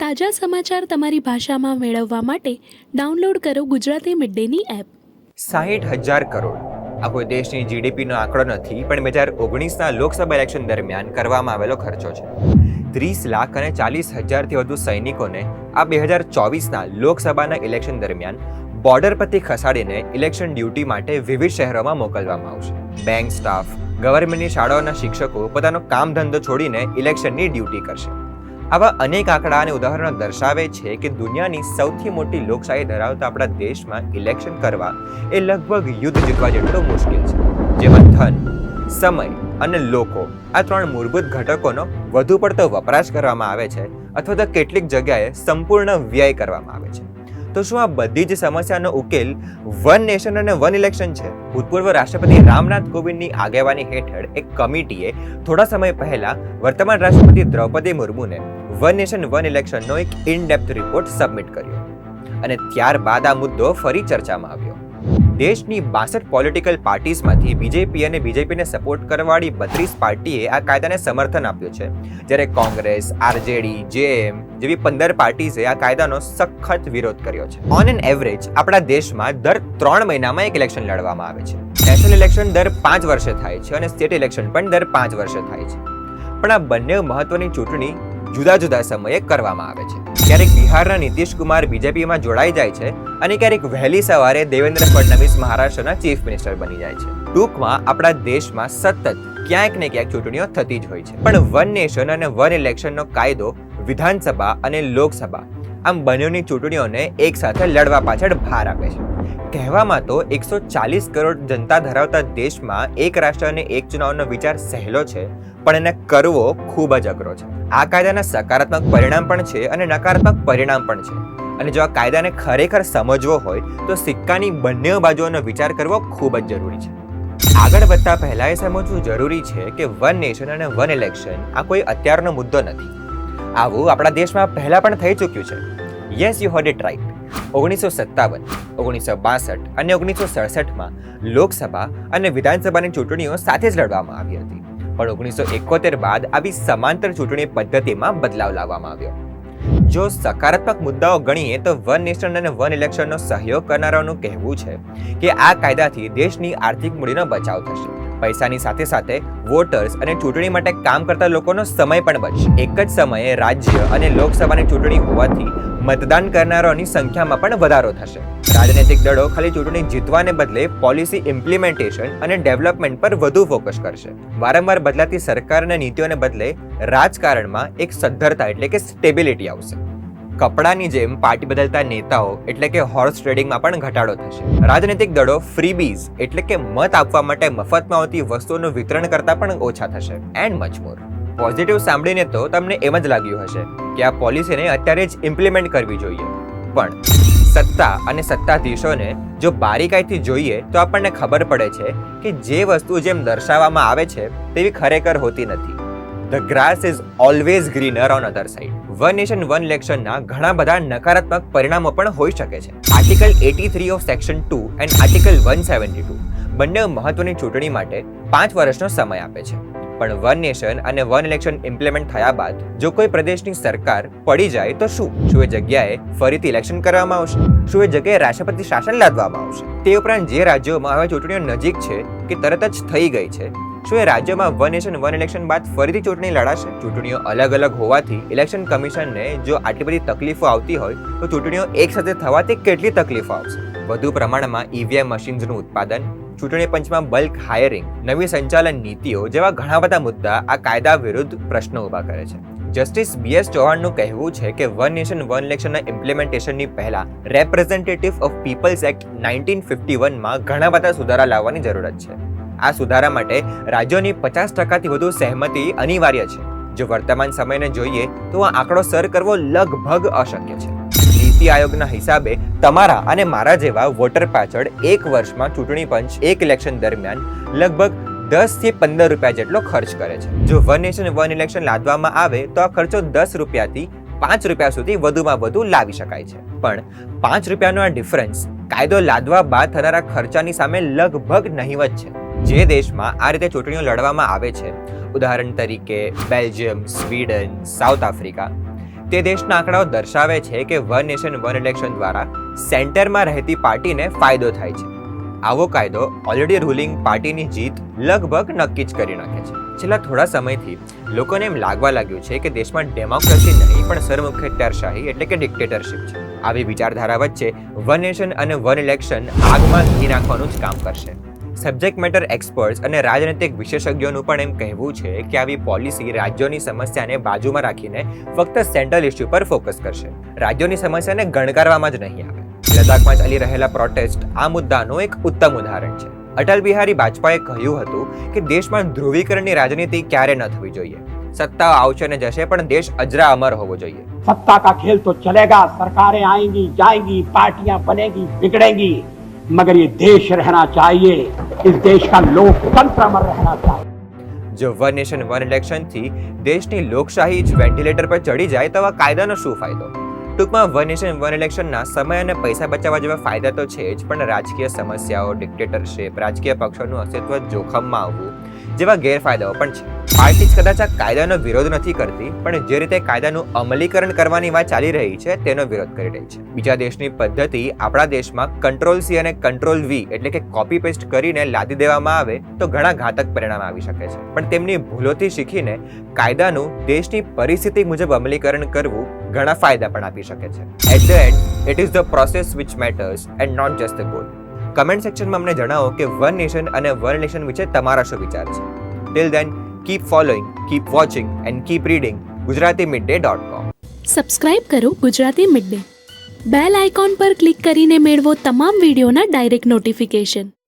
તાજા સમાચાર તમારી ભાષામાં મેળવવા માટે ડાઉનલોડ કરો ગુજરાતી મિડ ડેની એપ. સાહીઠ હજાર કરોડ. આ કોઈ દેશની જીડીપીનો આંકડો નથી, પણ બે હજાર ઓગણીસના લોકસભા ઇલેક્શન દરમિયાન કરવામાં આવેલો ખર્ચો છે. ત્રીસ લાખ અને ચાલીસ હજારથી વધુ સૈનિકોને આ બે હજાર ચોવીસના લોકસભાના ઇલેક્શન દરમિયાન બોર્ડર પરથી ખસાડીને ઇલેક્શન ડ્યુટી માટે વિવિધ શહેરોમાં મોકલવામાં આવશે. બેંક સ્ટાફ ગવર્મેન્ટની શાળાઓના શિક્ષકો પોતાનો કામ ધંધો છોડીને ઇલેક્શનની ડ્યુટી કરશે. આવા અનેક આંકડા અને ઉદાહરણો દર્શાવે છે કે દુનિયાની સૌથી મોટી લોકશાહી ધરાવતા આપણા દેશમાં ઇલેક્શન કરવા એ લગભગ યુદ્ધ જીતવા જેટલો મુશ્કેલ છે. જેમાં ધન, સમય અને લોકો આ ત્રણ મૂળભૂત ઘટકોનો વધુ પડતો વપરાશ કરવામાં આવે છે અથવા તો કેટલીક જગ્યાએ સંપૂર્ણ વ્યય કરવામાં આવે છે. તો શું આ બધી જ સમસ્યાનો ઉકેલ વન નેશન અને વન ઇલેક્શન છે? ભૂતપૂર્વ રાષ્ટ્રપતિ રામનાથ કોવિંદની આગેવાની હેઠળ એક કમિટીએ થોડા સમય પહેલા વર્તમાન રાષ્ટ્રપતિ દ્રૌપદી મુર્મુને વન નેશન, વન ઇલેક્શનનો એક ઇનડેપ્થ રિપોર્ટ સબમિટ કર્યો. અને ત્યારબાદ આ મુદ્દો ફરી ચર્ચામાં આવ્યો. દેશની બાસઠ પોલિટિકલ પાર્ટીઝમાંથી બીજેપી અને બીજેપીને સપોર્ટ કરવાવાળી બત્રીસ પાર્ટીએ આ કાયદાને સમર્થન આપ્યું છે. જ્યારે કોંગ્રેસ, આરજેડી, જેએમ જેવી પંદર પાર્ટીઝે આ કાયદાનો સખત વિરોધ કર્યો છે. ઓન એન એવરેજ આપણા દેશમાં દર ત્રણ મહિનામાં એક ઇલેક્શન લડવામાં આવે છે. નેશનલ ઇલેક્શન દર પાંચ વર્ષે થાય છે અને સ્ટેટ ઇલેક્શન પણ દર પાંચ વર્ષે થાય છે. પણ આ બંને મહત્વની ચૂંટણી જુદા જુદા સમયે કરવામાં આવે છે. ક્યારેક બિહારના નીતિશ કુમાર બીજેપીમાં જોડાઈ જાય છે અને ક્યારેક વહેલી સવારે દેવેન્દ્ર ફડણવીસ મહારાષ્ટ્રના ચીફ મિનિસ્ટર બની જાય છે. ટૂંકમાં આપણા દેશમાં સતત ક્યાંક ને ક્યાંક ચૂંટણીઓ થતી જ હોય છે. પણ વન નેશન અને વન ઇલેક્શનનો કાયદો, વિધાનસભા અને લોકસભા આમ બંનેની ચૂંટણીઓને એક સાથે લડવા પાછળ ભાર આપે છે. કહેવામાં તો એકસો ચાલીસ કરોડ જનતા ધરાવતા દેશમાં એક રાષ્ટ્ર અને એક ચુનાવનો વિચાર સહેલો છે, પણ એને કરવો ખૂબ જ અઘરો છે. આ કાયદાના સકારાત્મક પરિણામ પણ છે અને નકારાત્મક પરિણામ પણ છે. અને જો આ કાયદાને ખરેખર સમજવો હોય, તો સિક્કાની બંને બાજુઓનો વિચાર કરવો ખૂબ જ જરૂરી છે. આગળ વધતા પહેલાં એ સમજવું જરૂરી છે કે વન નેશન અને વન ઇલેક્શન આ કોઈ અત્યારનો મુદ્દો નથી. આવું આપણા દેશમાં પહેલાં પણ થઈ ચૂક્યું છે. Yes, you hold it right. ઓગણીસો સત્તાવન ઓગણીસો બાસઠ અને ઓગણીસો સડસઠમાં લોકસભા અને વિધાનસભાની ચૂંટણીઓ સાથે જ લડવામાં આવી હતી. પણ ઓગણીસો એકોતેર બાદ આવી સમાંતર ચૂંટણી પદ્ધતિમાં બદલાવ લાવવામાં આવ્યો. જો સકારાત્મક મુદ્દાઓ ગણીએ તો વન નેશન અને વન ઇલેક્શનનો સહયોગ કરનારાઓનું કહેવું છે કે આ કાયદાથી દેશની આર્થિક મૂડીનો બચાવ થશે. પૈસાની સાથે સાથે વોટર્સ અને ચૂંટણી માટે કામ કરતા લોકોનો સમય પણ બચશે. એક જ સમયે રાજ્ય અને લોકસભાની ચૂંટણી હોવાથી મતદાન કરનારાઓની સંખ્યામાં પણ વધારો થશે. રાજનૈતિક દળો ખાલી ચૂંટણી જીતવાને બદલે પોલિસી ઇમ્પ્લિમેન્ટેશન અને ડેવલપમેન્ટ પર વધુ ફોકસ કરશે. વારંવાર બદલાતી સરકારના નીતિઓને બદલે રાજકારણમાં એક સદ્ધરતા એટલે કે સ્ટેબિલિટી આવશે. કપડાની જેમ પાર્ટી બદલતા નેતાઓ એટલે કે હોર્સ ટ્રેડિંગમાં પણ ઘટાડો થશે. રાજનૈતિક દળો ફ્રીબીઝ એટલે કે મત આપવા માટે મફતમાં આવતી વસ્તુઓનું વિતરણ કરતા પણ ઓછા થશે. એન્ડ મચ મોર પોઝિટિવ સાંભળીને તો તમને એમ જ લાગ્યું હશે કે આ પોલિસીને અત્યારે જ ઇમ્પ્લિમેન્ટ કરવી જોઈએ. પણ સત્તા અને સત્તાધીશોને જો બારીકાઈથી જોઈએ તો આપણને ખબર પડે છે કે જે વસ્તુ જેમ દર્શાવવામાં આવે છે તેવી ખરેખર હોતી નથી. The grass is always greener on other side one nation one ઇલેક્શનના ઘણા બધા નકારાત્મક પરિણામો પણ હોઈ શકે છે. Article eighty three of section two and article one seventy two બંને મહત્વની ચૂંટણી માટે પાંચ વર્ષનો સમય આપે છે. પણ વન નેશન અને વન ઇલેક્શન ઇમ્પ્લિમેન્ટ થયા બાદ જો કોઈ પ્રદેશની સરકાર પડી જાય તો શું? શું એ જગ્યાએ ફરીથી ઇલેક્શન કરવામાં આવશે? શું એ જગ્યાએ રાષ્ટ્રપતિ શાસન લાદવામાં આવશે? તે ઉપરાંત જે રાજ્યોમાં હવે ચૂંટણીઓ નજીક છે કે તરત જ થઈ ગઈ છે શું એ રાજ્યમાં વન નેશન, વન ઇલેક્શન બાદ ફરીથી ચૂંટણી લડાશે. ચૂંટણીઓ અલગ અલગ હોવાથી ઇલેક્શન કમિશનને જો આટલી બધી તકલીફો આવતી હોય, તો ચૂંટણીઓ એક સાથે થવાથી કેટલી તકલીફો આવશે? વધુ પ્રમાણમાં ઈવીએમ મશીન્સનું ઉત્પાદન, ચૂંટણી પંચમાં બલ્ક હાયરિંગ, નવી સંચાલન નીતિઓ જેવા ઘણા બધા મુદ્દા આ કાયદા વિરુદ્ધ પ્રશ્નો ઊભા કરે છે. જસ્ટિસ બીએસ ચૌહાણનું કહેવું છે કે વન નેશન, વન ઇલેક્શનના ઇમ્પ્લિમેન્ટેશનની પહેલા representative of people's act nineteen fifty વનમાં ઘણા બધા સુધારા લાવવાની જરૂરત છે. આ સુધારા માટે રાજ્યોની પચાસ ટકાથી વધુ સહેમતિ અનિવાર્ય છે. જો વર્તમાન સમયને જોઈએ, તો આ આંકડો સર કરવો લગભગ અશક્ય છે. નીતિ આયોગના હિસાબે તમારા અને મારા જેવા વોટર પાછળ એક વર્ષમાં ચૂંટણી પંચ એક ઇલેક્શન દરમિયાન લગભગ દસથી પંદર રૂપિયા જેટલો ખર્ચ કરે છે. જો વન નેશન, વન ઇલેક્શન લાદવામાં આવે, તો આ ખર્ચો દસ રૂપિયાથી પાંચ રૂપિયા સુધી વધુમાં વધુ લાવી શકાય છે. પણ પાંચ રૂપિયાનો આ ડિફરન્સ કાયદો લાદવા બાદ થનારા ખર્ચાની સામે લગભગ નહીવત છે. જે દેશમાં આ રીતે ચૂંટણીઓ લડવામાં આવે છે. ઉદાહરણ તરીકે બેલ્જિયમ, સ્વીડન, સાઉથ આફ્રિકા. તે દેશના આંકડાઓ દર્શાવે છે કે વન નેશન, વન ઇલેક્શન દ્વારા સેન્ટરમાં રહેતી પાર્ટીને ફાયદો થાય છે. આવો કાયદો ઓલરેડી રૂલિંગ પાર્ટીની જીત લગભગ નક્કી જ કરી નાખે છે. છેલ્લા થોડા સમયથી લોકોને એમ લાગવા લાગ્યું છે કે દેશમાં ડેમોક્રેસી નહીં, પણ સરમુખત્યારશાહી એટલે કે ડિક્ટેટરશિપ છે. આવી વિચારધારા વચ્ચે વન નેશન અને વન ઇલેક્શન આગમાં ઘી નાખવાનું જ કામ કરશે. સબ્જેક્ટ મેટર એક્સપર્ટ્સ અને રાજનૈતિક વિશેષજ્ઞોનું પણ એમ કહેવું છે કે આવી પોલિસી રાજ્યોની સમસ્યાને બાજુમાં રાખીને ફક્ત સેન્ટ્રલ ઇસ્યુ પર ફોકસ કરશે રાજ્યોની સમસ્યાને ગણકારવામાં જ નહીં આવે લદ્દાખમાં ચાલી રહેલા પ્રોટેસ્ટ આ મુદ્દાનું એક ઉત્તમ ઉદાહરણ છે અટલ બિહારી વાજપેયીએ કહ્યું હતું કે દેશમાં ધ્રુવીકરણની રાજનીતિ ક્યારે ન થવી જોઈએ સત્તા આવશે ને જશે પણ દેશ અજરા અમર હોવો જોઈએ सत्ता का खेल तो चलेगा सरकारें आएंगी जाएंगी पार्टियां बनेगी बिगड़ेंगी मगर ये देश रहना चाहिए इस देश का लोकतंत्र अमर रहना चाहिए જો વન નેશન વન ઇલેક્શનથી દેશની લોકશાહી જ વેન્ટિલેટર પર ચડી જાય તો આ કાયદાનો શું ફાયદો ટૂંકમાં વન નેશન વન ઇલેક્શનના સમય અને પૈસા બચાવવા જેવા ફાયદા તો છે જ પણ રાજકીય સમસ્યાઓ ડિક્ટેટરશિપ રાજકીય પક્ષોનું અસ્તિત્વ જોખમમાં આવવું જેવા ગેરફાયદાઓ પણ છે. પાર્ટી જ કદાચ આ કાયદાનો વિરોધ નથી કરતી, પણ જે રીતે કાયદાનું અમલીકરણ કરવાની વાત ચાલી રહી છે, તેનો વિરોધ કરી રહી છે. બીજા દેશની પદ્ધતિ આપણા દેશમાં કંટ્રોલ સી અને કંટ્રોલ વી એટલે કે કોપી પેસ્ટ કરીને લાદી દેવામાં આવે તો ઘણા ઘાતક પરિણામ આવી શકે છે. પણ તેમની ભૂલોથી શીખીને કાયદાનું દેશની પરિસ્થિતિ મુજબ અમલીકરણ કરવું ઘણા ફાયદા પણ આપી શકે છે. At the end it is the process which matters and not just the goal comment સેક્શનમાં અમને જણાવો કે વન નેશન અને વન નેશન વિશે તમારા શું વિચાર છે. Till then keep following keep watching and keep reading Gujarati mid day dot com subscribe કરો Gujarati mid day bell icon પર ક્લિક કરીને મેળવો તમામ વિડીયોના ડાયરેક્ટ નોટિફિકેશન